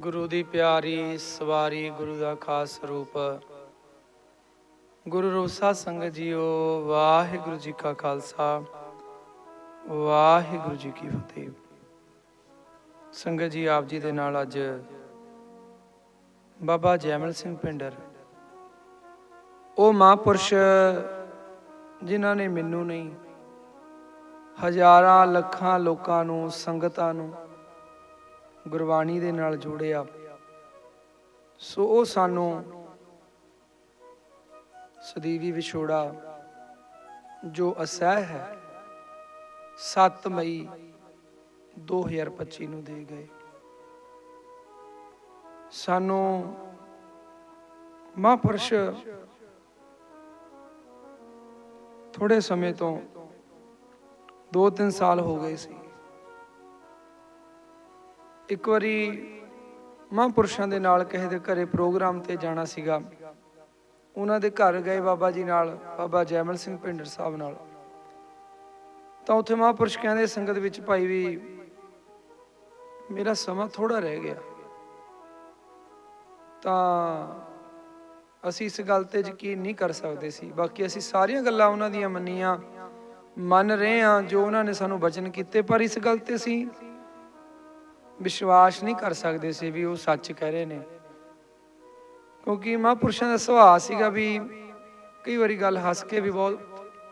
ਗੁਰੂ ਦੀ ਪਿਆਰੀ ਸਵਾਰੀ ਗੁਰੂ ਦਾ ਖਾਸ ਰੂਪ। ਗੁਰੂ ਰੂਸਾ ਸੰਗਤ ਜੀਓ, ਵਾਹਿਗੁਰੂ ਜੀ ਕਾ ਖਾਲਸਾ, ਵਾਹਿਗੁਰੂ ਜੀ ਕੀ ਫਤਿਹ। ਸੰਗਤ ਜੀ, ਆਪ ਜੀ ਦੇ ਨਾਲ ਅੱਜ ਬਾਬਾ ਜੈਮਲ ਸਿੰਘ ਪਿੰਡਰ। ਉਹ ਮਹਾਂਪੁਰਸ਼ ਜਿਨ੍ਹਾਂ ਨੇ ਮੈਨੂੰ ਨਹੀਂ, ਹਜ਼ਾਰਾਂ ਲੱਖਾਂ ਲੋਕਾਂ ਨੂੰ, ਸੰਗਤਾਂ ਨੂੰ ਗੁਰਬਾਣੀ ਦੇ ਨਾਲ ਜੋੜਿਆ। ਸੋ ਉਹ ਸਾਨੂੰ ਸਦੀਵੀ ਵਿਛੋੜਾ, ਜੋ ਅਸਹਿ ਹੈ 7 ਮਈ 2025 ਨੂੰ ਦੇ ਗਏ। ਸਾਨੂੰ ਮਹਾਂਪੁਰਸ਼ ਥੋੜੇ ਸਮੇਂ ਤੋਂ 2-3 ਸਾਲ ਹੋ ਗਏ ਸੀ। ਇੱਕ ਵਾਰੀ ਮਹਾਂਪੁਰਸ਼ਾਂ ਦੇ ਨਾਲ ਕਿਸੇ ਦੇ ਘਰੇ ਪ੍ਰੋਗਰਾਮ ਤੇ ਜਾਣਾ ਸੀਗਾ। ਉਹਨਾਂ ਦੇ ਘਰ ਗਏ ਬਾਬਾ ਜੀ ਨਾਲ, ਬਾਬਾ ਜੈਮਲ ਸਿੰਘ ਪਿੰਡਰ ਸਾਹਿਬ ਨਾਲ। ਤਾਂ ਉੱਥੇ ਮਹਾਂਪੁਰਸ਼ ਕਹਿੰਦੇ ਸੰਗਤ ਵਿੱਚ ਭਾਈ ਵੀ ਮੇਰਾ ਸਮਾਂ ਥੋੜਾ ਰਹਿ ਗਿਆ। ਤਾਂ ਅਸੀਂ ਇਸ ਗੱਲ ਤੇ ਯਕੀਨ ਨਹੀਂ ਕਰ ਸਕਦੇ ਸੀ। ਬਾਕੀ ਅਸੀਂ ਸਾਰੀਆਂ ਗੱਲਾਂ ਉਹਨਾਂ ਦੀਆਂ ਮੰਨੀਆਂ, ਮੰਨ ਰਹੇ ਹਾਂ ਜੋ ਉਹਨਾਂ ਨੇ ਸਾਨੂੰ ਬਚਨ ਕੀਤੇ, ਪਰ ਇਸ ਗੱਲ ਤੇ ਅਸੀਂ ਵਿਸ਼ਵਾਸ ਨਹੀਂ ਕਰ ਸਕਦੇ ਸੀ ਵੀ ਉਹ ਸੱਚ ਕਹਿ ਰਹੇ ਨੇ। ਕਿਉਂਕਿ ਮਹਾਂਪੁਰਸ਼ਾਂ ਦਾ ਸੁਭਾਅ ਸੀਗਾ ਵੀ ਕਈ ਵਾਰੀ ਗੱਲ ਹੱਸ ਕੇ ਵੀ ਬਹੁਤ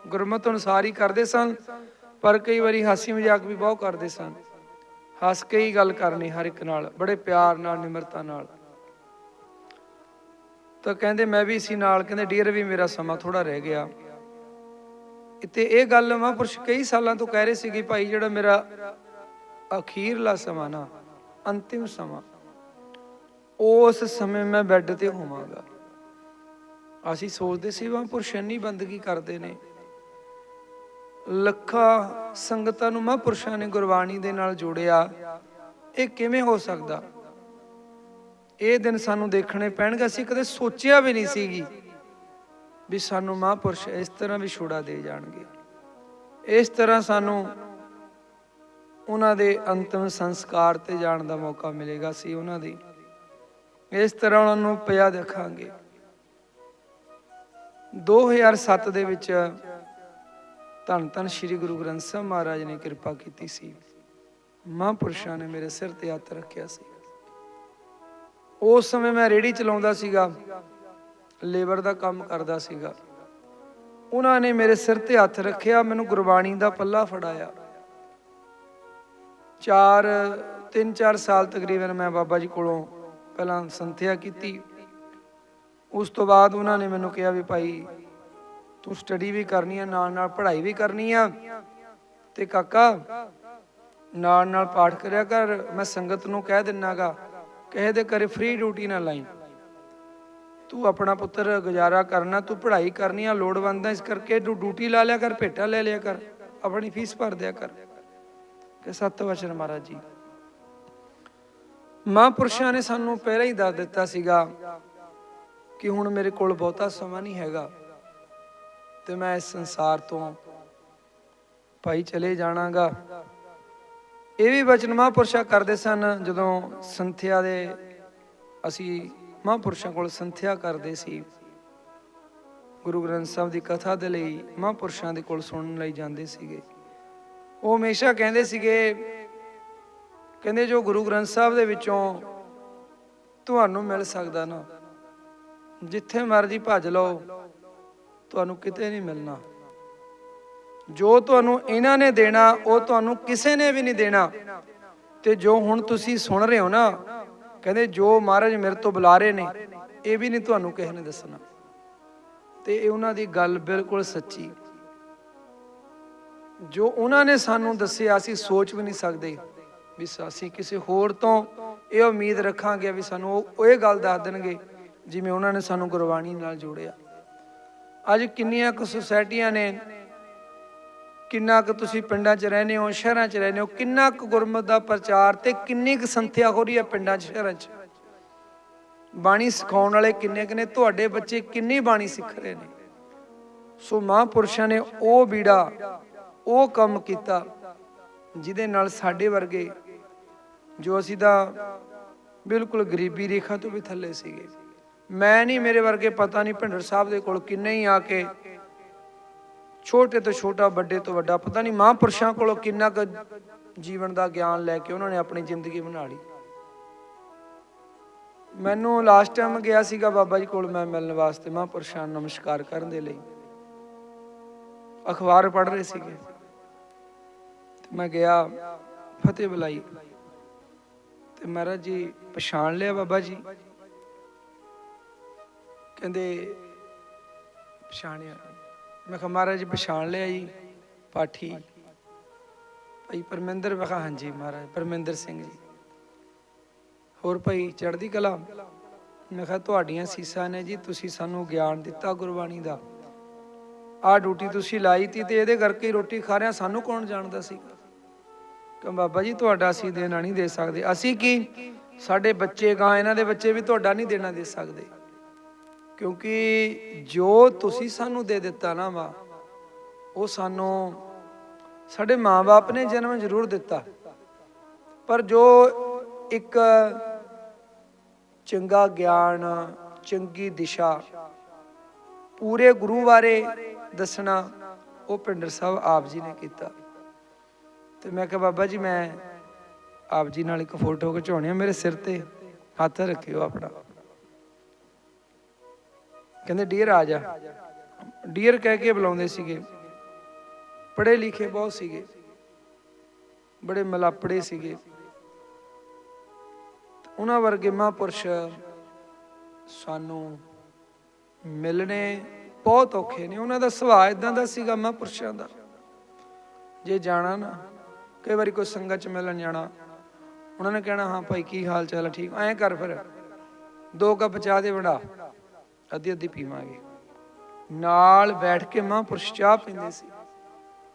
ਗੁਰਮਤ ਅਨੁਸਾਰ ਹੀ ਕਰਦੇ ਸਨ, ਪਰ ਕਈ ਵਾਰੀ ਹਾਸੀ ਮਜ਼ਾਕ ਵੀ ਬਹੁਤ ਕਰਦੇ ਸਨ। ਹੱਸ ਕੇ ਹੀ ਗੱਲ ਕਰਨੀ ਹਰ ਇੱਕ ਨਾਲ, ਬੜੇ ਪਿਆਰ ਨਾਲ, ਨਿਮਰਤਾ ਨਾਲ। ਤਾਂ ਕਹਿੰਦੇ ਮੈਂ ਵੀ ਸੀ ਨਾਲ, ਕਹਿੰਦੇ ਡੀਅਰ ਵੀ ਮੇਰਾ ਸਮਾਂ ਥੋੜਾ ਰਹਿ ਗਿਆ। ਤੇ ਇਹ ਗੱਲ ਮਹਾਂਪੁਰਸ਼ ਕਈ ਸਾਲਾਂ ਤੋਂ ਕਹਿ ਰਹੇ ਸੀਗੇ ਭਾਈ ਜਿਹੜਾ ਮੇਰਾ ਅਖੀਰਲਾ ਸਮਾਂ ਨਾ ਅੰਤਿਮ ਸਮਾਂ। ਉਸ ਸਮੇਂ ਮੈਂ ਬੈੱਡ ਤੇ ਹੋਵਾਂਗਾ। ਅਸੀਂ ਸੋਚਦੇ ਸੀ ਵਾਂ ਪੁਰਸ਼ਨੀ ਬੰਦਗੀ ਕਰਦੇ ਨੇ। ਲੱਖਾਂ ਸੰਗਤਾਂ ਨੂੰ ਮਹਾਂਪੁਰਸ਼ਾਂ ਨੇ ਗੁਰਬਾਣੀ ਦੇ ਨਾਲ ਜੋੜਿਆ। ਇਹ ਕਿਵੇਂ ਹੋ ਸਕਦਾ? ਇਹ ਦਿਨ ਸਾਨੂੰ ਦੇਖਣੇ ਪੈਣਗੇ। ਅਸੀਂ ਕਦੇ ਸੋਚਿਆ ਵੀ ਨਹੀਂ ਸੀਗੀ ਵੀ ਸਾਨੂੰ ਮਹਾਂਪੁਰਸ਼ ਇਸ ਤਰ੍ਹਾਂ ਵੀ ਛੋੜਾ ਦੇ ਜਾਣਗੇ। ਇਸ ਤਰ੍ਹਾਂ ਸਾਨੂੰ ਉਹਨਾਂ ਦੇ ਅੰਤਮ ਸੰਸਕਾਰ ਤੇ ਜਾਣ ਦਾ ਮੌਕਾ ਮਿਲੇਗਾ ਸੀ ਉਹਨਾਂ ਦੀ। ਇਸ ਤਰ੍ਹਾਂ ਉਹਨਾਂ ਨੂੰ ਪਿਆ ਦੇਖਾਂਗੇ। 2007 ਦੇ ਵਿੱਚ ਧੰਨ ਧੰਨ ਸ੍ਰੀ ਗੁਰੂ ਗ੍ਰੰਥ ਸਾਹਿਬ ਮਹਾਰਾਜ ਨੇ ਕਿਰਪਾ ਕੀਤੀ ਸੀ। ਮਹਾਂਪੁਰਸ਼ਾਂ ਨੇ ਮੇਰੇ ਸਿਰ ਤੇ ਹੱਥ ਰੱਖਿਆ ਸੀ। ਉਸ ਸਮੇਂ ਮੈਂ ਰੇੜੀ ਚਲਾਉਂਦਾ ਸੀਗਾ, ਲੇਬਰ ਦਾ ਕੰਮ ਕਰਦਾ ਸੀਗਾ। ਉਹਨਾਂ ਨੇ ਮੇਰੇ ਸਿਰ ਤੇ ਹੱਥ ਰੱਖਿਆ, ਮੈਨੂੰ ਗੁਰਬਾਣੀ ਦਾ ਪੱਲਾ ਫੜਾਇਆ। ਚਾਰ, ਤਿੰਨ, ਚਾਰ ਸਾਲ ਤਕਰੀਬਨ ਮੈਂ ਬਾਬਾ ਜੀ ਕੋਲੋਂ ਪਹਿਲਾਂ ਸੰਥਿਆ ਕੀਤੀ। ਉਸ ਤੋਂ ਬਾਅਦ ਉਹਨਾਂ ਨੇ ਮੈਨੂੰ ਕਿਹਾ ਵੀ ਭਾਈ, ਤੂੰ ਸਟੱਡੀ ਵੀ ਕਰਨੀ ਆ, ਨਾਲ ਨਾਲ ਪੜ੍ਹਾਈ ਵੀ ਕਰਨੀ ਆ। ਤੇ ਕਾਕਾ, ਨਾਲ ਨਾਲ ਪਾਠ ਕਰਿਆ ਕਰ, ਮੈਂ ਸੰਗਤ ਨੂੰ ਕਹਿ ਦਿੰਨਾਗਾ ਕਿਸੇ ਦੇ ਘਰੇ ਫ੍ਰੀ ਡਿਊਟੀ ਨਾ ਲਾਈ। ਤੂੰ ਆਪਣਾ ਪੁੱਤਰ ਗੁਜ਼ਾਰਾ ਕਰਨਾ, ਤੂੰ ਪੜ੍ਹਾਈ ਕਰਨੀ ਆ, ਲੋੜਵੰਦ ਆ ਇਸ ਕਰਕੇ ਤੂੰ ਡਿਊਟੀ ਲਾ ਲਿਆ ਕਰ, ਭੇਟਾ ਲੈ ਲਿਆ ਕਰ, ਆਪਣੀ ਫੀਸ ਭਰ ਦਿਆ ਕਰ। ਕਿ ਸਤ ਮਹਾਰਾਜ ਜੀ। ਮਹਾਂਪੁਰਸ਼ਾਂ ਨੇ ਸਾਨੂੰ ਪਹਿਲਾਂ ਹੀ ਦੱਸ ਦਿੱਤਾ ਸੀਗਾ ਕਿ ਹੁਣ ਮੇਰੇ ਕੋਲ ਬਹੁਤਾ ਸਮਾਂ ਨਹੀਂ ਹੈਗਾ ਤੇ ਮੈਂ ਇਸ ਸੰਸਾਰ ਤੋਂ ਭਾਈ ਚਲੇ ਜਾਣਾਗਾ। ਇਹ ਵੀ ਬਚਨ ਮਹਾਂਪੁਰਸ਼ਾ ਕਰਦੇ ਸਨ ਜਦੋਂ ਸੰਥਿਆ ਦੇ ਅਸੀਂ ਮਹਾਂਪੁਰਸ਼ਾਂ ਕੋਲ ਸੰਥਿਆ ਕਰਦੇ ਸੀ। ਗੁਰੂ ਗ੍ਰੰਥ ਸਾਹਿਬ ਦੀ ਕਥਾ ਦੇ ਲਈ ਮਹਾਂਪੁਰਸ਼ਾਂ ਦੇ ਕੋਲ ਸੁਣਨ ਲਈ ਜਾਂਦੇ ਸੀਗੇ। ਉਹ ਹਮੇਸ਼ਾ ਕਹਿੰਦੇ ਸੀਗੇ, ਕਹਿੰਦੇ ਜੋ ਗੁਰੂ ਗ੍ਰੰਥ ਸਾਹਿਬ ਦੇ ਵਿੱਚੋਂ ਤੁਹਾਨੂੰ ਮਿਲ ਸਕਦਾ ਨਾ, ਜਿੱਥੇ ਮਰਜ਼ੀ ਭੱਜ ਲਓ, ਤੁਹਾਨੂੰ ਕਿਤੇ ਨਹੀਂ ਮਿਲਣਾ। ਜੋ ਤੁਹਾਨੂੰ ਇਹਨਾਂ ਨੇ ਦੇਣਾ, ਉਹ ਤੁਹਾਨੂੰ ਕਿਸੇ ਨੇ ਵੀ ਨਹੀਂ ਦੇਣਾ। ਤੇ ਜੋ ਹੁਣ ਤੁਸੀਂ ਸੁਣ ਰਹੇ ਹੋ ਨਾ, ਕਹਿੰਦੇ ਜੋ ਮਹਾਰਾਜ ਮੇਰੇ ਤੋਂ ਬੁਲਾ ਰਹੇ ਨੇ, ਇਹ ਵੀ ਨਹੀਂ ਤੁਹਾਨੂੰ ਕਿਸੇ ਨੇ ਦੱਸਣਾ। ਤੇ ਇਹ ਉਹਨਾਂ ਦੀ ਗੱਲ ਬਿਲਕੁਲ ਸੱਚੀ। ਜੋ ਉਹਨਾਂ ਨੇ ਸਾਨੂੰ ਦੱਸਿਆ, ਅਸੀਂ ਸੋਚ ਵੀ ਨਹੀਂ ਸਕਦੇ ਵੀ ਅਸੀਂ ਕਿਸੇ ਹੋਰ ਤੋਂ ਇਹ ਉਮੀਦ ਰੱਖਾਂਗੇ ਵੀ ਸਾਨੂੰ ਉਹ- ਇਹ ਗੱਲ ਦੱਸ ਦੇਣਗੇ ਜਿਵੇਂ ਉਹਨਾਂ ਨੇ ਸਾਨੂੰ ਗੁਰਬਾਣੀ ਨਾਲ ਜੋੜਿਆ। ਅੱਜ ਕਿੰਨੀਆਂ ਕੁ ਸੁਸਾਇਟੀਆਂ ਨੇ, ਕਿੰਨਾ ਕੁ ਤੁਸੀਂ ਪਿੰਡਾਂ 'ਚ ਰਹਿੰਦੇ ਹੋ, ਸ਼ਹਿਰਾਂ 'ਚ ਰਹਿੰਦੇ ਹੋ, ਕਿੰਨਾ ਕੁ ਗੁਰਮਤ ਦਾ ਪ੍ਰਚਾਰ ਤੇ ਕਿੰਨੀ ਕੁ ਸੰਥਿਆ ਹੋ ਰਹੀ ਹੈ ਪਿੰਡਾਂ 'ਚ, ਸ਼ਹਿਰਾਂ 'ਚ? ਬਾਣੀ ਸਿਖਾਉਣ ਵਾਲੇ ਕਿੰਨੇ ਕਿੰਨੇ ਤੁਹਾਡੇ ਬੱਚੇ ਕਿੰਨੀ ਬਾਣੀ ਸਿੱਖ ਰਹੇ ਨੇ? ਸੋ ਮਹਾਂਪੁਰਸ਼ਾਂ ਨੇ ਉਹ ਬੀੜਾ ਉਹ ਕੰਮ ਕੀਤਾ ਜਿਹਦੇ ਨਾਲ ਸਾਡੇ ਵਰਗੇ ਜੋ ਅਸੀਂ ਤਾਂ ਬਿਲਕੁਲ ਗਰੀਬੀ ਰੇਖਾ ਤੋਂ ਵੀ ਥੱਲੇ ਸੀਗੇ। ਮੈਂ ਨਹੀਂ, ਮੇਰੇ ਵਰਗੇ ਪਤਾ ਨਹੀਂ ਭਿੰਡਰ ਸਾਹਿਬ ਦੇ ਕੋਲ ਕਿੰਨੇ ਹੀ ਆ ਕੇ ਛੋਟੇ ਤੋਂ ਛੋਟਾ, ਵੱਡੇ ਤੋਂ ਵੱਡਾ, ਪਤਾ ਨਹੀਂ ਮਹਾਂਪੁਰਸ਼ਾਂ ਕੋਲੋਂ ਕਿੰਨਾ ਕੁ ਜੀਵਨ ਦਾ ਗਿਆਨ ਲੈ ਕੇ ਉਹਨਾਂ ਨੇ ਆਪਣੀ ਜ਼ਿੰਦਗੀ ਬਣਾ ਲਈ। ਮੈਨੂੰ ਲਾਸਟ ਟਾਈਮ ਗਿਆ ਸੀਗਾ ਬਾਬਾ ਜੀ ਕੋਲ ਮੈਂ ਮਿਲਣ ਵਾਸਤੇ, ਮਹਾਂਪੁਰਸ਼ਾਂ ਨੂੰ ਨਮਸਕਾਰ ਕਰਨ ਦੇ ਲਈ। ਅਖਬਾਰ ਪੜ੍ਹ ਰਹੇ ਸੀਗੇ। ਮੈਂ ਗਿਆ ਫਤਿਹ ਬੁਲਾਈ। ਤੇ ਮਹਾਰਾਜ ਜੀ ਪਛਾਣ ਲਿਆ ਬਾਬਾ ਜੀ। ਕਹਿੰਦੇ, ਪਛਾਣਿਆ। ਮੈਂ ਕਿਹਾ, ਮਹਾਰਾਜ ਜੀ ਪਛਾਣ ਲਿਆ ਜੀ, ਪਾਠੀ। ਭਾਈ ਪਰਮਿੰਦਰ, ਮੈਂ ਕਿਹਾ, ਹਾਂਜੀ ਮਹਾਰਾਜ, ਪਰਮਿੰਦਰ ਸਿੰਘ ਜੀ। ਹੋਰ ਭਾਈ, ਚੜ੍ਹਦੀ ਕਲਾ? ਮੈਂ ਕਿਹਾ, ਤੁਹਾਡੀਆਂ ਸੀਸਾਂ ਨੇ ਜੀ, ਤੁਸੀਂ ਸਾਨੂੰ ਗਿਆਨ ਦਿੱਤਾ ਗੁਰਬਾਣੀ ਦਾ। ਆਹ ਡਿਊਟੀ ਤੁਸੀਂ ਲਾਈ ਤੀ ਤੇ ਇਹਦੇ ਕਰਕੇ ਰੋਟੀ ਖਾ ਰਿਆਂ ਸਾਨੂੰ ਕੌਣ ਜਾਣਦਾ ਸੀ ਕਿ ਬਾਬਾ ਜੀ, ਤੁਹਾਡਾ ਅਸੀਂ ਦੇਣਾ ਨਹੀਂ ਦੇ ਸਕਦੇ। ਅਸੀਂ ਕੀ? ਸਾਡੇ ਬੱਚੇ ਗਾਂ ਇਹਨਾਂ ਦੇ ਬੱਚੇ ਵੀ ਤੁਹਾਡਾ ਨਹੀਂ ਦੇਣਾ ਦੇ ਸਕਦੇ। ਕਿਉਂਕਿ ਜੋ ਤੁਸੀਂ ਸਾਨੂੰ ਦੇ ਦਿੱਤਾ ਨਾ ਵਾ, ਉਹ ਸਾਨੂੰ ਸਾਡੇ ਮਾਪੇ ਨੇ ਜਨਮ ਜ਼ਰੂਰ ਦਿੱਤਾ। ਪਰ ਜੋ ਇੱਕ ਚੰਗਾ ਗਿਆਨ, ਚੰਗੀ ਦਿਸ਼ਾ ਪੂਰੇ ਗੁਰੂ ਬਾਰੇ ਦੱਸਣਾ, ਉਹ ਪਿੰਡਰ ਸਾਹਿਬ ਆਪ ਜੀ ਨੇ ਕੀਤਾ। ਤੇ ਮੈਂ ਕਿਹਾ, ਬਾਬਾ ਜੀ, ਮੈਂ ਆਪ ਜੀ ਨਾਲ ਇੱਕ ਫੋਟੋ ਖਿਚਾਉਣੀ ਆ, ਮੇਰੇ ਸਿਰ ਤੇ ਹੱਥ ਰੱਖਿਓ ਆਪਣਾ। ਕਹਿੰਦੇ, ਡੀਅਰ ਆ ਜਾ ਡੀਅਰ ਕਹਿ ਕੇ ਬੁਲਾਉਂਦੇ ਸੀਗੇ। ਪੜ੍ਹੇ ਲਿਖੇ ਬਹੁਤ ਸੀਗੇ। ਬੜੇ ਮਲਾਪੜੇ ਸੀਗੇ। ਉਹਨਾਂ ਵਰਗੇ ਮਹਾਂਪੁਰਸ਼ ਸਾਨੂੰ ਮਿਲਣੇ ਬਹੁਤ ਔਖੇ ਨੇ। ਉਹਨਾਂ ਦਾ ਸੁਭਾਅ ਇਦਾਂ ਦਾ ਸੀਗਾ ਮਹਾਂਪੁਰਸ਼ਾਂ ਦਾ। ਜੇ ਜਾਣਾ ਨਾ ਕਈ ਵਾਰੀ ਕੋਈ ਸੰਗਤ ਚ ਮਿਲਣ ਜਾਣਾ, ਉਹਨਾਂ ਨੇ ਕਹਿਣਾ, ਹਾਂ ਭਾਈ, ਕੀ ਹਾਲ ਚਾਲ ਹੈ ਠੀਕ? ਐਂ ਕਰ ਫਿਰ। ਦੋ ਕੱਪ ਚਾਹ ਦੇ ਬਣਾ ਅੱਧੀ ਅੱਧੀ ਪੀਵਾਂਗੇ। ਨਾਲ ਬੈਠ ਕੇ ਮਹਾਂਪੁਰਸ਼ ਚਾਹ ਪੀਂਦੇ ਸੀ।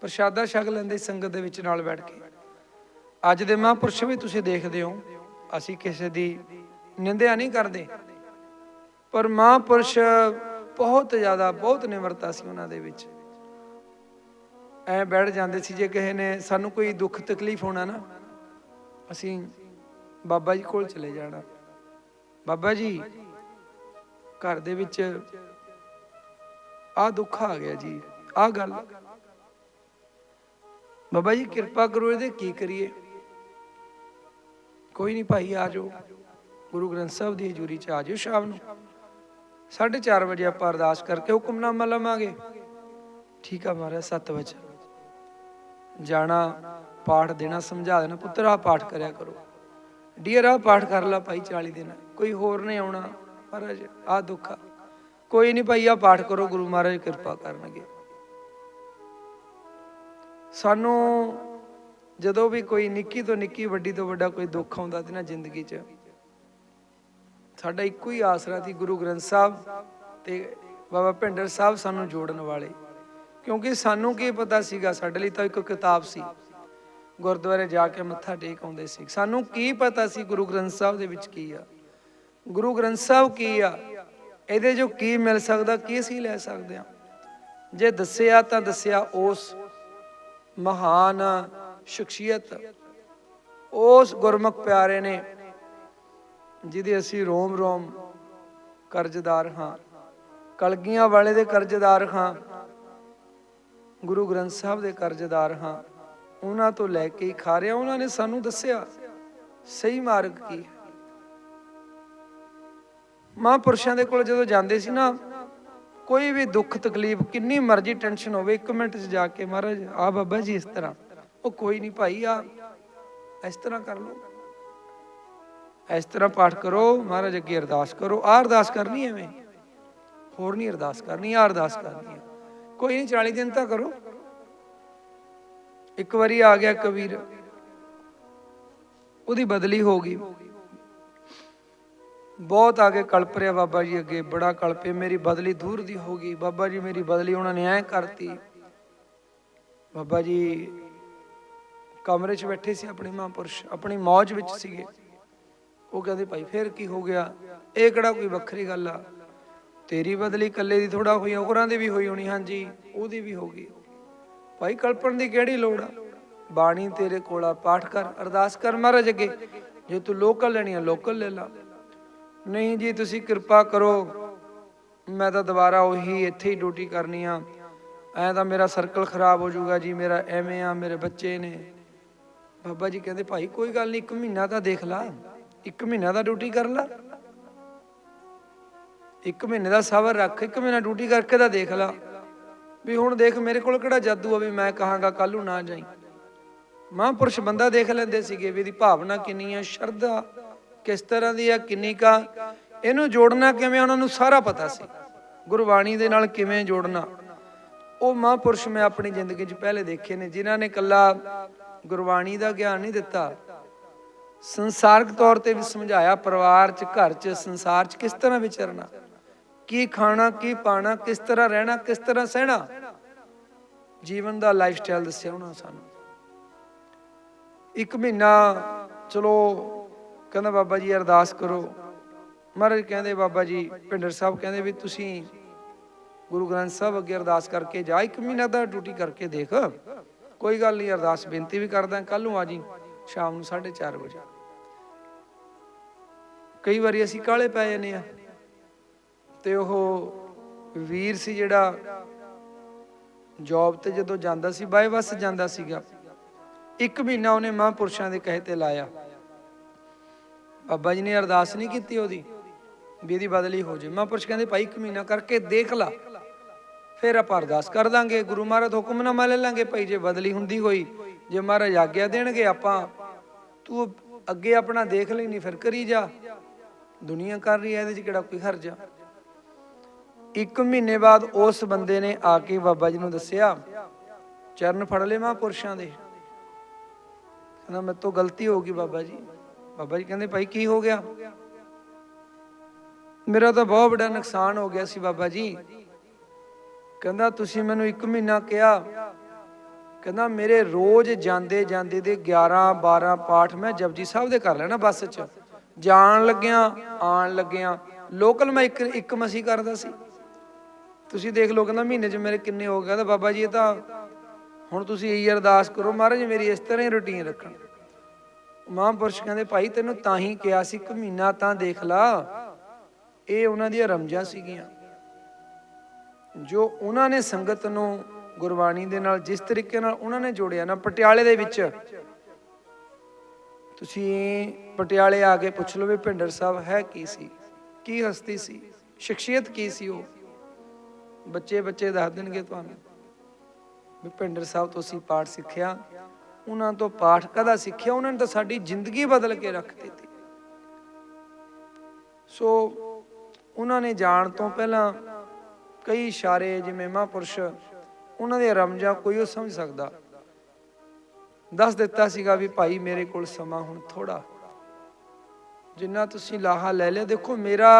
ਪ੍ਰਸ਼ਾਦਾ ਛਕ ਲੈਂਦੇ ਸੰਗਤ ਦੇ ਵਿੱਚ ਨਾਲ ਬੈਠ ਕੇ। ਅੱਜ ਦੇ ਮਹਾਂਪੁਰਸ਼ ਵੀ ਤੁਸੀਂ ਦੇਖਦੇ ਹੋ। ਅਸੀਂ ਕਿਸੇ ਦੀ ਨਿੰਦਿਆ ਨਹੀਂ ਕਰਦੇ। ਪਰ ਮਹਾਂਪੁਰਸ਼ ਬਹੁਤ ਜ਼ਿਆਦਾ, ਬਹੁਤ ਨਿਮਰਤਾ ਸੀ ਉਹਨਾਂ ਦੇ ਵਿੱਚ। ਐ ਬੈਠ ਜਾਂਦੇ ਸੀ ਜੇ ਕਿਸੇ ਨੇ ਸਾਨੂੰ ਕੋਈ ਦੁੱਖ ਤਕਲੀਫ ਹੋਣਾ ਨਾ, ਅਸੀਂ ਬਾਬਾ ਜੀ ਕੋਲ ਚਲੇ ਜਾਣਾ। ਬਾਬਾ ਜੀ, ਘਰ ਦੇ ਵਿੱਚ ਆ ਦੁੱਖ ਆ ਗਿਆ ਜੀ ਆ ਗੱਲ। ਬਾਬਾ ਜੀ, ਕਿਰਪਾ ਕਰੋ ਇਹਦੇ ਕੀ ਕਰੀਏ। ਕੋਈ ਨਹੀਂ ਭਾਈ, ਆ ਜਾਓ। ਗੁਰੂ ਗ੍ਰੰਥ ਸਾਹਿਬ ਦੀ ਹਜ਼ੂਰੀ ਚ ਆ ਜਾਓ ਸ਼ਾਮ ਨੂੰ। 4:30 ਵਜੇ ਆਪਾਂ ਅਰਦਾਸ ਕਰਕੇ ਹੁਕਮਨਾਮਾ ਲਵਾਂਗੇ। ਠੀਕ ਆ ਮਹਾਰਾਜ 7 ਵਜੇ। ਜਾਣਾ, ਪਾਠ ਦੇਣਾ, ਸਮਝਾ ਦੇਣਾ, ਪੁੱਤਰ ਆ ਪਾਠ ਕਰਿਆ ਕਰੋ। ਡੀਅਰ ਆ ਪਾਠ ਕਰ ਲਾ ਭਾਈ 40 ਦਿਨ। ਕੋਈ ਹੋਰ ਨਹੀਂ ਆਉਣਾ, ਮਹਾਰਾਜ ਆ ਦੁੱਖ ਆ। ਕੋਈ ਨਹੀਂ ਭਾਈ ਆ ਪਾਠ ਕਰੋ, ਗੁਰੂ ਮਹਾਰਾਜ ਕਿਰਪਾ ਕਰਨਗੇ। ਸਾਨੂੰ ਜਦੋਂ ਵੀ ਕੋਈ ਨਿੱਕੀ ਤੋਂ ਨਿੱਕੀ, ਵੱਡੀ ਤੋਂ ਵੱਡਾ ਕੋਈ ਦੁੱਖ ਆਉਂਦਾ ਤੇ ਨਾ ਜ਼ਿੰਦਗੀ 'ਚ, ਸਾਡਾ ਇੱਕੋ ਹੀ ਆਸਰਾ ਸੀ ਗੁਰੂ ਗ੍ਰੰਥ ਸਾਹਿਬ ਤੇ ਬਾਬਾ ਭਿੰਡਰ ਸਾਹਿਬ ਸਾਨੂੰ ਜੋੜਨ ਵਾਲੇ। ਕਿਉਂਕਿ ਸਾਨੂੰ ਕੀ ਪਤਾ ਸੀਗਾ, ਸਾਡੇ ਲਈ ਤਾਂ ਇੱਕ ਕਿਤਾਬ ਸੀ। ਗੁਰਦੁਆਰੇ ਜਾ ਕੇ ਮੱਥਾ ਟੇਕ ਆਉਂਦੇ ਸੀ। ਸਾਨੂੰ ਕੀ ਪਤਾ ਸੀ ਗੁਰੂ ਗ੍ਰੰਥ ਸਾਹਿਬ ਦੇ ਵਿੱਚ ਕੀ ਆ? ਗੁਰੂ ਗ੍ਰੰਥ ਸਾਹਿਬ ਕੀ ਆ? ਇਹਦੇ ਜੋ ਕੀ ਮਿਲ ਸਕਦਾ, ਕੀ ਅਸੀਂ ਲੈ ਸਕਦੇ ਆ ਜੇ ਦੱਸਿਆ ਤਾਂ ਦੱਸਿਆ ਉਸ ਮਹਾਨ ਸ਼ਖਸੀਅਤ, ਉਸ ਗੁਰਮੁਖ ਪਿਆਰੇ ਨੇ, ਜਿਹਦੇ ਅਸੀਂ ਰੋਮ ਰੋਮ ਕਰਜ਼ਦਾਰ ਹਾਂ, ਕਲਗੀਆਂ ਵਾਲੇ ਦੇ ਕਰਜ਼ਦਾਰ ਹਾਂ ਗੁਰੂ ਗ੍ਰੰਥ ਸਾਹਿਬ ਦੇ ਕਰਜ਼ਦਾਰ ਹਾਂ। ਉਹਨਾਂ ਤੋਂ ਲੈ ਕੇ ਹੀ ਖਾ ਰਿਆ ਉਹਨਾਂ ਨੇ ਸਾਨੂੰ ਦੱਸਿਆ, ਸਹੀ ਮਾਰਗ ਕੀ ਹੈ? ਮਹਾਂਪੁਰਸ਼ਾਂ ਦੇ ਕੋਲ ਜਦੋਂ ਜਾਂਦੇ ਸੀ ਨਾ, ਕੋਈ ਵੀ ਦੁੱਖ ਤਕਲੀਫ, ਕਿੰਨੀ ਮਰਜ਼ੀ ਟੈਨਸ਼ਨ ਹੋਵੇ 1 ਮਿੰਟ 'ਚ ਜਾ ਕੇ ਮਹਾਰਾਜ, ਆ ਬਾਬਾ ਜੀ ਇਸ ਤਰ੍ਹਾਂ। ਉਹ ਕੋਈ ਨਹੀਂ ਭਾਈ, ਆ ਇਸ ਤਰ੍ਹਾਂ ਕਰ ਲਓ। ਇਸ ਤਰ੍ਹਾਂ ਪਾਠ ਕਰੋ, ਮਹਾਰਾਜ ਅੱਗੇ ਅਰਦਾਸ ਕਰੋ। ਆ ਅਰਦਾਸ ਕਰਨੀ ਐਵੇਂ। ਹੋਰ ਨਹੀਂ ਅਰਦਾਸ ਕਰਨੀ ਆ ਅਰਦਾਸ ਕਰਨੀ ਹੈ ਕੋਈ ਨਹੀਂ 40 ਦਿਨ ਤਾਂ ਕਰੋ। ਇੱਕ ਵਾਰੀ ਆ ਗਿਆ ਕਬੀਰ। ਉਹਦੀ ਬਦਲੀ ਹੋ ਗਈ। ਬਹੁਤ ਆਗੇ ਕਲਪ ਰਿਹਾ ਬਾਬਾ ਜੀ ਅੱਗੇ, ਬੜਾ ਕਲਪੇ ਮੇਰੀ ਬਦਲੀ ਦੂਰ ਦੀ ਹੋ ਗਈ। ਬਾਬਾ ਜੀ, ਮੇਰੀ ਬਦਲੀ ਉਹਨਾਂ ਨੇ ਐ ਕਰਤੀ। ਬਾਬਾ ਜੀ ਕਮਰੇ 'ਚ ਬੈਠੇ ਸੀ ਆਪਣੇ ਮਹਾਂਪੁਰਸ਼, ਆਪਣੀ ਮੌਜ ਵਿੱਚ ਸੀਗੇ। ਉਹ ਕਹਿੰਦੇ, ਭਾਈ, ਫੇਰ ਕੀ ਹੋ ਗਿਆ? ਇਹ ਕਿਹੜਾ ਕੋਈ ਵੱਖਰੀ ਗੱਲ ਆ? ਤੇਰੀ ਬਦਲੀ ਇਕੱਲੇ ਦੀ ਥੋੜਾ ਹੋਈ ਹੋਰਾਂ ਦੀ ਵੀ ਹੋਈ ਹੋਣੀ, ਹਾਂਜੀ, ਉਹਦੀ ਵੀ ਹੋ ਗਈ। ਭਾਈ, ਕਲਪਣ ਦੀ ਕਿਹੜੀ ਲੋੜ ਆ? ਬਾਣੀ ਤੇਰੇ ਕੋਲ ਆ, ਪਾਠ ਕਰ, ਅਰਦਾਸ ਕਰ ਮਹਾਰਾਜ ਅੱਗੇ। ਜੇ ਤੂੰ ਲੋਕਲ ਲੈਣੀ ਆ, ਲੋਕਲ ਲੈ ਲਾ। ਨਹੀਂ ਜੀ, ਤੁਸੀਂ ਕਿਰਪਾ ਕਰੋ, ਮੈਂ ਤਾਂ ਦੁਬਾਰਾ ਉਹੀ ਇੱਥੇ ਹੀ ਡਿਊਟੀ ਕਰਨੀ ਆ। ਐ ਤਾਂ ਮੇਰਾ ਸਰਕਲ ਖਰਾਬ ਹੋ ਜਾਊਗਾ ਜੀ, ਮੇਰਾ ਐਵੇਂ ਆ, ਮੇਰੇ ਬੱਚੇ ਨੇ। ਬਾਬਾ ਜੀ ਕਹਿੰਦੇ, ਭਾਈ, ਕੋਈ ਗੱਲ ਨਹੀਂ, ਇੱਕ ਮਹੀਨਾ ਤਾਂ ਦੇਖ ਲਾ, ਇੱਕ ਮਹੀਨਾ ਦਾ ਡਿਊਟੀ ਕਰ ਲਾ। ਇੱਕ ਮਹੀਨੇ ਦਾ ਸਬਰ ਰੱਖ, ਇੱਕ ਮਹੀਨਾ ਡਿਊਟੀ ਕਰਕੇ ਤਾਂ ਦੇਖ ਲਾ। ਵੀ ਹੁਣ ਦੇਖ ਮੇਰੇ ਕੋਲ ਕਿਹੜਾ ਜਾਦੂ ਆ ਵੀ ਮੈਂ ਕਹਾਂਗਾ ਕੱਲ ਨੂੰ ਨਾ ਜਾਈ। ਮਹਾਂਪੁਰਸ਼ ਬੰਦਾ ਦੇਖ ਲੈਂਦੇ ਸੀਗੇ ਵੀ ਇਹਦੀ ਭਾਵਨਾ ਕਿੰਨੀ ਆ, ਸ਼ਰਧਾ ਕਿਸ ਤਰ੍ਹਾਂ ਦੀ ਆ, ਕਿੰਨੀ ਕਾ ਇਹਨੂੰ ਜੋੜਨਾ ਕਿਵੇਂ ਉਹਨਾਂ ਨੂੰ ਸਾਰਾ ਪਤਾ ਸੀ। ਗੁਰਬਾਣੀ ਦੇ ਨਾਲ ਕਿਵੇਂ ਜੋੜਨਾ। ਉਹ ਮਹਾਂਪੁਰਸ਼ ਮੈਂ ਆਪਣੀ ਜ਼ਿੰਦਗੀ 'ਚ ਪਹਿਲੇ ਦੇਖੇ ਨੇ, ਜਿਨ੍ਹਾਂ ਨੇ ਕੱਲਾ ਗੁਰਬਾਣੀ ਦਾ ਗਿਆਨ ਨਹੀਂ ਦਿੱਤਾ। ਸੰਸਾਰਕ ਤੌਰ ਤੇ ਵੀ ਸਮਝਾਇਆ, ਪਰਿਵਾਰ 'ਚ, ਘਰ 'ਚ, ਸੰਸਾਰ 'ਚ ਕਿਸ ਤਰ੍ਹਾਂ ਵਿਚਰਨਾ। ਕੀ ਖਾਣਾ, ਕੀ ਪਾਣਾ, ਕਿਸ ਤਰ੍ਹਾਂ ਰਹਿਣਾ, ਕਿਸ ਤਰ੍ਹਾਂ ਸਹਿਣਾ? ਜੀਵਨ ਦਾ ਲਾਈਫ ਸਟਾਈਲ ਦੱਸਿਆ ਉਹਨਾਂ ਸਾਨੂੰ। ਇੱਕ ਮਹੀਨਾ, ਚਲੋ, ਕਹਿੰਦਾ ਬਾਬਾ ਜੀ ਅਰਦਾਸ ਕਰੋ। ਮਹਾਰਾਜ ਕਹਿੰਦੇ ਬਾਬਾ ਜੀ, ਭਿੰਡਰ ਸਾਹਿਬ ਕਹਿੰਦੇ ਵੀ ਤੁਸੀਂ ਗੁਰੂ ਗ੍ਰੰਥ ਸਾਹਿਬ ਅੱਗੇ ਅਰਦਾਸ ਕਰਕੇ ਜਾ, ਇੱਕ ਮਹੀਨਾ ਦਾ ਡਿਊਟੀ ਕਰਕੇ ਦੇਖ। ਕੋਈ ਗੱਲ ਨਹੀਂ, ਅਰਦਾਸ ਬੇਨਤੀ ਵੀ ਕਰਦਾ ਕੱਲ ਨੂੰ ਆ ਜੀ, ਸ਼ਾਮ ਨੂੰ 4:30 ਵਜੇ। ਕਈ ਵਾਰੀ ਅਸੀਂ ਕਾਲੇ ਪੈ ਜਾਂਦੇ ਆ ਤੇ ਉਹ ਵੀਰ ਸੀ ਜਿਹੜਾ ਜੌਬ ਤੇ ਜਦੋਂ ਜਾਂਦਾ ਸੀ ਬਾਈ ਬੱਸ ਜਾਂਦਾ ਸੀਗਾ। ਇੱਕ ਮਹੀਨਾ ਉਹਨੇ ਮਹਾਂਪੁਰਸ਼ਾਂ ਦੇ ਕਹੇ ਤੇ ਲਾਇਆ। ਬਾਬਾ ਜੀ ਨੇ ਅਰਦਾਸ ਨਹੀਂ ਕੀਤੀ ਉਹਦੀ ਵੀ ਇਹਦੀ ਬਦਲੀ ਹੋ ਜੇ। ਮਹਾਂਪੁਰਸ਼ ਕਹਿੰਦੇ, ਭਾਈ, ਇੱਕ ਮਹੀਨਾ ਕਰਕੇ ਦੇਖ ਲਾ। ਫਿਰ ਆਪਾਂ ਅਰਦਾਸ ਕਰ ਦਾਂਗੇ ਗੁਰੂ ਮਹਾਰਾਜ ਹੁਕਮਨਾਮਾ ਲੈ ਲਾਂਗੇ, ਭਾਈ, ਜੇ ਬਦਲੀ ਹੁੰਦੀ ਹੋਈ, ਜੇ ਮਹਾਰਾਜ ਆਗਿਆ ਦੇਣਗੇ, ਆਪਾਂ ਤੂੰ ਅੱਗੇ ਆਪਣਾ ਦੇਖ ਲਈ ਨਹੀਂ ਫਿਰ ਕਰੀ ਜਾ। ਦੁਨੀਆ ਕਰ ਰਹੀ ਹੈ, ਇਹਦੇ 'ਚ ਕਿਹੜਾ ਕੋਈ ਹਰਜਾ ਇੱਕ ਮਹੀਨੇ ਬਾਅਦ ਉਸ ਬੰਦੇ ਨੇ ਆ ਕੇ ਬਾਬਾ ਜੀ ਨੂੰ ਦੱਸਿਆ, ਚਰਨ ਫੜ ਲਏ ਮਹਾਂਪੁਰਸ਼ਾਂ ਦੇ। ਕਹਿੰਦਾ, ਮੇਰੇ ਤੋਂ ਗਲਤੀ ਹੋ ਗਈ ਬਾਬਾ ਜੀ। ਬਾਬਾ ਜੀ ਕਹਿੰਦੇ, ਭਾਈ ਕੀ ਹੋ ਗਿਆ? ਮੇਰਾ ਤਾਂ ਬਹੁਤ ਵੱਡਾ ਨੁਕਸਾਨ ਹੋ ਗਿਆ ਸੀ ਬਾਬਾ ਜੀ। ਕਹਿੰਦਾ, ਤੁਸੀਂ ਮੈਨੂੰ ਇੱਕ ਮਹੀਨਾ ਕਿਹਾ। ਕਹਿੰਦਾ, ਮੇਰੇ ਰੋਜ਼ ਜਾਂਦੇ ਜਾਂਦੇ ਦੇ 11 12 ਪਾਠ ਮੈਂ ਜਪਜੀ ਸਾਹਿਬ ਦੇ ਕਰ ਲੈਣਾ ਬੱਸ 'ਚ। ਜਾਣ ਲੱਗਿਆ ਆਣ ਲੱਗਿਆ, ਲੋਕਲ ਮੈਂ ਇੱਕ ਇੱਕ ਮਸੀ ਕਰਦਾ ਸੀ। ਤੁਸੀਂ ਦੇਖ ਲਓ ਕਹਿੰਦਾ ਮਹੀਨੇ 'ਚ ਮੇਰੇ ਕਿੰਨੇ ਹੋ ਗਏ। ਤਾਂ ਬਾਬਾ ਜੀ, ਇਹ ਤਾਂ ਹੁਣ ਤੁਸੀਂ ਇਹੀ ਅਰਦਾਸ ਕਰੋ ਮਹਾਰਾਜ, ਮੇਰੀ ਇਸ ਤਰ੍ਹਾਂ ਹੀ ਰੁਟੀਨ ਰੱਖਣ ਮਹਾਂਪੁਰਸ਼ ਕਹਿੰਦੇ, ਭਾਈ, ਤੈਨੂੰ ਤਾਂ ਹੀ ਕਿਹਾ ਸੀ, ਇੱਕ ਮਹੀਨਾ ਤਾਂ ਦੇਖ ਲਾ। ਇਹ ਉਹਨਾਂ ਦੀਆਂ ਰਮਜਾਂ ਸੀਗੀਆਂ। ਜੋ ਉਹਨਾਂ ਨੇ ਸੰਗਤ ਨੂੰ ਗੁਰਬਾਣੀ ਦੇ ਨਾਲ ਜਿਸ ਤਰੀਕੇ ਨਾਲ ਉਹਨਾਂ ਨੇ ਜੋੜਿਆ ਨਾ, ਪਟਿਆਲੇ ਦੇ ਵਿੱਚ। ਤੁਸੀਂ ਪਟਿਆਲੇ ਆ ਕੇ ਪੁੱਛ ਲਓ ਵੀ ਭਿੰਡਰ ਸਾਹਿਬ ਹੈ ਕੀ ਸੀ? ਕੀ ਹਸਤੀ ਸੀ? ਸ਼ਖਸੀਅਤ ਕੀ ਸੀ ਉਹ? ਬੱਚੇ ਬੱਚੇ ਦੱਸ ਦੇਣਗੇ ਤੁਹਾਨੂੰ। ਵੀ ਭਿੰਡਰ ਸਾਹਿਬ ਤੋਂ ਅਸੀਂ ਪਾਠ ਸਿੱਖਿਆ, ਉਹਨਾਂ ਤੋਂ ਪਾਠ ਕਦਾ ਸਿੱਖਿਆ? ਉਹਨਾਂ ਨੇ ਤਾਂ ਸਾਡੀ ਜ਼ਿੰਦਗੀ ਬਦਲ ਕੇ ਰੱਖ ਦਿੱਤੀ। ਸੋ ਉਹਨਾਂ ਨੇ ਜਾਣ ਤੋਂ ਪਹਿਲਾਂ ਕਈ ਇਸ਼ਾਰੇ, ਜਿਵੇਂ ਮਹਾਂਪੁਰਸ਼, ਉਹਨਾਂ ਦੇ ਰਮਜਾਂ ਕੋਈ ਉਹ ਸਮਝ ਸਕਦਾ। ਦੱਸ ਦਿੱਤਾ ਸੀਗਾ ਵੀ ਭਾਈ ਮੇਰੇ ਕੋਲ ਸਮਾਂ ਹੁਣ ਥੋੜਾ ਜਿੰਨਾ ਤੁਸੀਂ ਲਾਹਾ ਲੈ ਲਿਆ, ਦੇਖੋ ਮੇਰਾ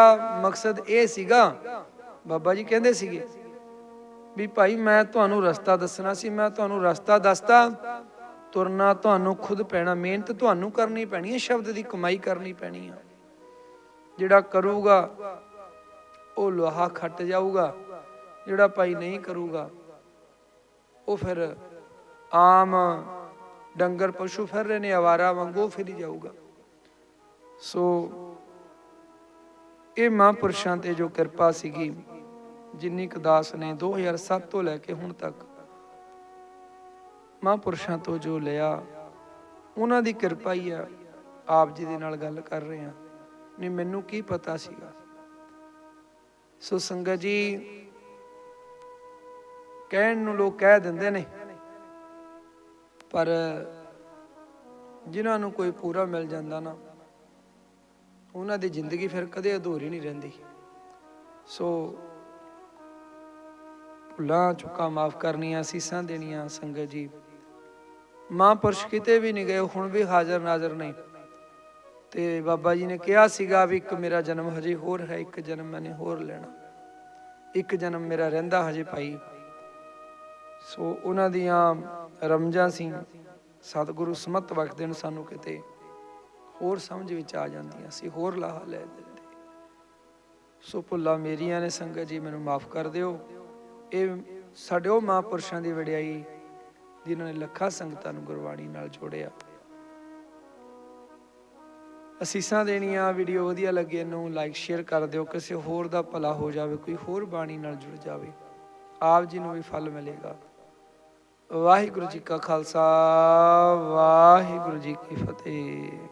ਮਕਸਦ ਇਹ ਸੀਗਾ ਬਾਬਾ ਜੀ ਕਹਿੰਦੇ ਸੀਗੇ ਵੀ ਭਾਈ ਮੈਂ ਤੁਹਾਨੂੰ ਰਸਤਾ ਦੱਸਣਾ ਸੀ, ਮੈਂ ਤੁਹਾਨੂੰ ਰਸਤਾ ਦੱਸਤਾ। ਤੁਰਨਾ ਤੁਹਾਨੂੰ ਖੁਦ ਪੈਣਾ, ਮਿਹਨਤ ਤੁਹਾਨੂੰ ਕਰਨੀ ਪੈਣੀ ਹੈ, ਸ਼ਬਦ ਦੀ ਕਮਾਈ ਕਰਨੀ ਪੈਣੀ ਆ। ਜਿਹੜਾ ਕਰੂਗਾ, ਉਹ ਲੋਹਾ ਖੱਟ ਜਾਊਗਾ, ਜਿਹੜਾ ਭਾਈ ਨਹੀਂ ਕਰੂਗਾ, ਉਹ ਫਿਰ ਆਮ ਡੰਗਰ ਪਸ਼ੂ ਫਿਰ ਰਹੇ ਨੇ, ਆਵਾਰਾ ਵਾਂਗੂ ਫਿਰ ਜਾਊਗਾ। ਸੋ ਇਹ ਮਹਾਂਪੁਰਸ਼ਾਂ ਤੇ ਜੋ ਕਿਰਪਾ ਸੀਗੀ ਜਿੰਨੀ ਕੁ ਦਾਸ ਨੇ 2007 ਤੋਂ ਲੈ ਕੇ ਹੁਣ ਤੱਕ ਮਹਾਂਪੁਰਸ਼ਾਂ ਤੋਂ ਜੋ ਲਿਆ, ਉਹਨਾਂ ਦੀ ਕਿਰਪਾ ਹੀ ਆ ਆਪ ਜੀ ਦੇ ਨਾਲ ਗੱਲ ਕਰ ਰਹੇ ਆ ਨਹੀਂ ਮੈਨੂੰ ਕੀ ਪਤਾ ਸੀਗਾ? ਸੋ ਸੰਗਤ ਜੀ, ਕਹਿਣ ਨੂੰ ਲੋਕ ਕਹਿ ਦਿੰਦੇ ਨੇ, ਪਰ ਜਿਨ੍ਹਾਂ ਨੂੰ ਕੋਈ ਪੂਰਾ ਮਿਲ ਜਾਂਦਾ ਨਾ, ਉਹਨਾਂ ਦੀ ਜ਼ਿੰਦਗੀ ਫਿਰ ਕਦੇ ਅਧੂਰੀ ਨਹੀਂ ਰਹਿੰਦੀ। ਸੋ ਭੁੱਲਾਂ, ਚੁੱਕਾ ਮਾਫ ਕਰਨੀਆਂ, ਸੀਸਾਂ ਦੇਣੀਆਂ ਸੰਗਤ ਜੀ। ਮਹਾਂਪੁਰਸ਼ ਕਿਤੇ ਵੀ ਨਹੀਂ ਗਏ, ਹੁਣ ਵੀ ਹਾਜ਼ਰ ਨਾਜ਼ਰ ਨੇ ਤੇ ਬਾਬਾ ਜੀ ਨੇ ਕਿਹਾ ਸੀਗਾ ਵੀ ਇੱਕ ਮੇਰਾ ਜਨਮ ਹਜੇ ਹੋਰ ਹੈ, ਇੱਕ ਜਨਮ ਮੈਨੇ ਹੋਰ ਲੈਣਾ। ਇੱਕ ਜਨਮ ਮੇਰਾ ਰਹਿੰਦਾ ਹਜੇ ਭਾਈ। ਸੋ ਉਹਨਾਂ ਦੀਆਂ ਰਮਜਾਂ ਸੀ, ਸਤਿਗੁਰੂ ਸਮਤ ਬਖਸ਼ਦੇ ਨੇ ਸਾਨੂੰ ਕਿਤੇ। ਹੋਰ ਸਮਝ ਵਿੱਚ ਆ ਜਾਂਦੀਆਂ ਸੀ, ਹੋਰ ਲਾਹਾ ਲੈ ਦਿੰਦੇ। ਸੋ ਭੁੱਲਾਂ ਮੇਰੀਆਂ ਨੇ ਸੰਗਤ ਜੀ, ਮੈਨੂੰ ਮਾਫ ਕਰ ਦਿਓ। ਇਹ ਸਾਡੇ ਉਹ ਮਹਾਂਪੁਰਸ਼ਾਂ ਦੀ ਵਡਿਆਈ ਜਿਨ੍ਹਾਂ ਨੇ ਲੱਖਾਂ ਸੰਗਤਾਂ ਨੂੰ ਗੁਰਬਾਣੀ ਨਾਲ ਜੋੜਿਆ। ਅਸੀਸਾਂ ਦੇਣੀਆਂ ਵੀਡੀਓ ਵਧੀਆ ਲੱਗੇ, ਇਹਨੂੰ ਲਾਈਕ ਸ਼ੇਅਰ ਕਰ ਦਿਓ। ਕਿਸੇ ਹੋਰ ਦਾ ਭਲਾ ਹੋ ਜਾਵੇ, ਕੋਈ ਹੋਰ ਬਾਣੀ ਨਾਲ ਜੁੜ ਜਾਵੇ, ਆਪ ਜੀ ਨੂੰ ਵੀ ਫਲ ਮਿਲੇਗਾ। ਵਾਹਿਗੁਰੂ ਜੀ ਕਾ ਖਾਲਸਾ, ਵਾਹਿਗੁਰੂ ਜੀ ਕੀ ਫਤਿਹ।